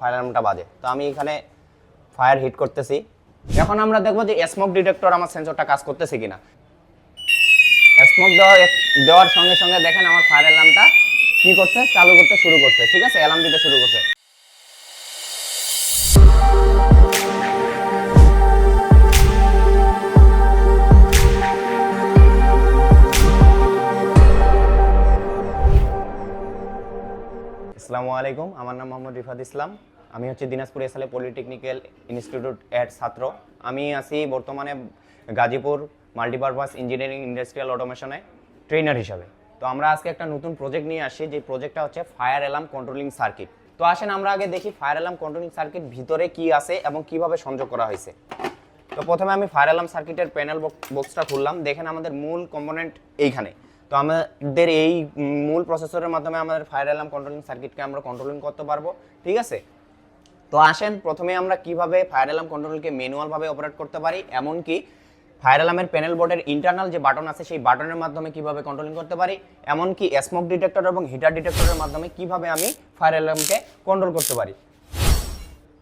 Fire অ্যালার্মটা বাজে। তো আমি এখানে ফায়ার হিট করতেছি। এখন আমরা দেখব যে স্মোক ডিটেক্টর আমার সেন্সরটা কাজ করতেছে কিনা। স্মোক দেওয়া দেওয়ার সঙ্গে সঙ্গে দেখেন আমার ফায়ার অ্যালার্মটা কি করছে? চালু করতে শুরু করছে। ঠিক আছে? অ্যালার্ম দিতে শুরু করছে। আসসালামু আলাইকুম। আমার নাম মোহাম্মদ রিফাত ইসলাম। আমি হচ্ছে দিনাজপুর এসএলএ পলিটেকনিক্যাল ইনস্টিটিউট এর ছাত্র। আমি আছি বর্তমানে গাজীপুর মাল্টিপারপাস ইঞ্জিনিয়ারিং ইন্ডাস্ট্রিয়াল অটোমেশনে ট্রেনার হিসাবে। তো আমরা আজকে একটা নতুন প্রজেক্ট নিয়ে আসি। যে প্রজেক্টটা হচ্ছে ফায়ার অ্যালার্ম কন্ট্রোলিং সার্কিট। তো আসেন আমরা আগে দেখি ফায়ার অ্যালার্ম কন্ট্রোলিং সার্কিট ভিতরে কি আছে এবং কীভাবে সংযোগ করা হয়েছে। তো প্রথমে আমি ফায়ার অ্যালার্ম সার্কিটের প্যানেল বক্সটা খুললাম। দেখেন আমাদের মূল কম্পোনেন্ট এইখানে। তো আমাদের এই মূল প্রসেসরের মাধ্যমে আমাদের ফায়ার অ্যালার্ম কন্ট্রোলিং সার্কিটকে আমরা কন্ট্রোলিং করতে পারব, ঠিক আছে? তো আসেন, প্রথমে আমরা কীভাবে ফায়ার অ্যালার্ম কন্ট্রোলকে ম্যানুয়ালভাবে অপারেট করতে পারি? এমনকি ফায়ার অ্যালার্মের প্যানেল বোর্ডের ইন্টারনাল যে বাটন আছে, সেই বাটনের মাধ্যমে কীভাবে কন্ট্রোলিং করতে পারি? এমনকি স্মোক ডিটেক্টর এবং হিটার ডিটেক্টরের মাধ্যমে কীভাবে আমি ফায়ার অ্যালার্মকে কন্ট্রোল করতে পারি?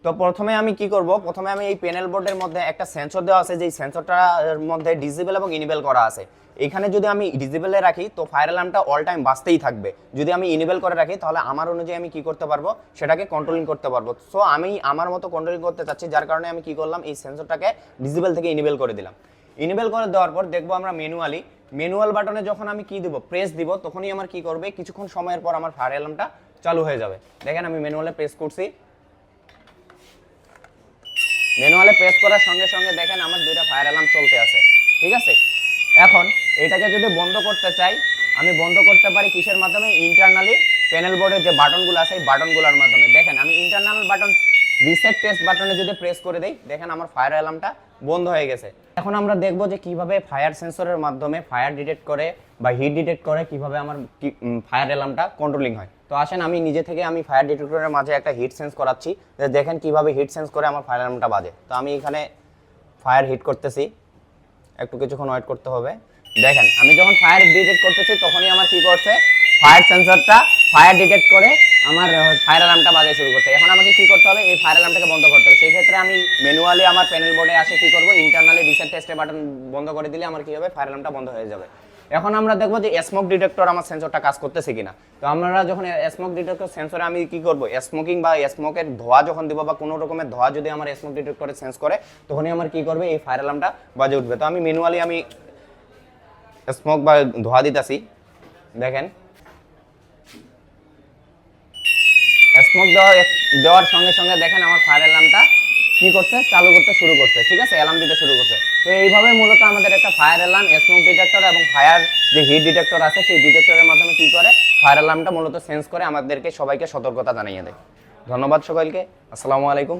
তো প্রথমে আমি কি করব? প্রথমে আমি এই প্যানেল বোর্ডের মধ্যে একটা সেন্সর দেওয়া আছে, যেই সেন্সরটার মধ্যে ডিসেবল এবং ইনেবল করা আছে। এখানে যদি আমি ডিসেবলে রাখি, তো ফায়ার অ্যালার্মটা অল টাইম বাঁচতেই থাকবে। যদি আমি ইনেবল করে রাখি, তাহলে আমার অনুযায়ী আমি কি করতে পারব? সেটাকে কন্ট্রোলিং করতে পারব। সো আমি আমার মতো কন্ট্রোলিং করতে চাচ্ছি, যার কারণে আমি কি করলাম, এই সেন্সরটাকে ডিসেবল থেকে ইনেবল করে দিলাম। ইনেবল করে দেওয়ার পর দেখব আমরা ম্যানুয়ালি ম্যানুয়াল বাটনে যখন আমি কি দিব প্রেস দিব, তখনই আমার কি করবে? কিছুক্ষণ সময়ের পর আমার ফায়ার অ্যালার্মটা চালু হয়ে যাবে। দেখেন আমি ম্যানুয়ালে প্রেস করছি। ম্যানুয়ালে প্রেস করার সঙ্গে সঙ্গে দেখেন আমার দুইটা ফায়ার অ্যালার্ম চলতে আছে, ঠিক আছে? এখন এটাকে যদি বন্ধ করতে চাই, আমি বন্ধ করতে পারি কিসের মাধ্যমে? ইন্টারনালি প্যানেল বোর্ডের যে বাটনগুলো আছে, এই বাটনগুলোর মাধ্যমে। দেখেন, আমি ইন্টারনাল বাটন রিসেট টেস্ট বাটনে যদি প্রেস করে দেই, দেখেন আমার ফায়ার অ্যালার্মটা বন্ধ হয়ে গেছে। এখন আমরা দেখব যে কীভাবে ফায়ার সেন্সরের মাধ্যমে ফায়ার ডিটেক্ট করে বা হিট ডিটেক্ট করে কীভাবে আমার ফায়ার অ্যালার্মটা কন্ট্রোলিং হয়। তো আসেন, আমি নিজে থেকে আমি ফায়ার ডিটেক্টরের মাঝে একটা হিট সেন্স করাচ্ছি, যে দেখেন কীভাবে হিট সেন্স করে আমার ফায়ার অ্যালার্মটা বাজে। তো আমি এখানে ফায়ার হিট করতেছি। একটু কিছুক্ষণ ওয়েট করতে হবে। দেখেন, আমি যখন ফায়ার ডিটেক্ট করতেছি, তখনই আমার কি করছে? ফায়ার সেন্সরটা ফায়ার ডিটেক্ট করে আমার ফায়ার অ্যালার্মটা বাজে শুরু করছে। এখন আমাকে কি করতে হবে? এই ফায়ার অ্যালার্মটাকে বন্ধ করতে হবে। সেই ক্ষেত্রে আমি ম্যানুয়ালি আমার প্যানেল বোর্ডে আসে কি করব? ইন্টারনালি রিসেট টেস্টে বাটন বন্ধ করে দিলে আমার কি হবে? ফায়ার অ্যালার্মটা বন্ধ হয়ে যাবে। এখন আমরা দেখব যে স্মোক ডিটেক্টর আমার সেন্সরটা কাজ করতেছে কিনা। তো আমরা যখন স্মোক ডিটেক্টর সেন্সরে আমি কি করব? স্মোকিং বা স্মোকের ধোয়া যখন দিব বা কোনো রকমের ধোয়া যদি আমার স্মোক ডিটেক্টরে সেন্স করে, তখনই আমার কি করবে? এই ফায়ার অ্যালার্মটা বাজে উঠবে। তো আমি ম্যানুয়ালি আমি স্মোক বা ধোয়া দিতেছি। দেখেন। স্মোক দেওয়া দেওয়ার সঙ্গে সঙ্গে দেখেন আমার ফায়ার অ্যালার্মটা কি করছে? চালু করতে শুরু করছে, ঠিক আছে? অ্যালার্ম দিতে শুরু করছে। তো এইভাবে মূলত আমাদের একটা ফায়ার অ্যালার্ম স্মোক ডিটেক্টর এবং ফায়ার যে হিট ডিটেক্টর আছে, সেই ডিটেক্টরের মাধ্যমে কি করে? ফায়ার অ্যালার্মটা মূলত সেন্স করে আমাদেরকে সবাইকে সতর্কতা জানিয়ে দেয়। ধন্যবাদ সকলকে আসসালামু আলাইকুম।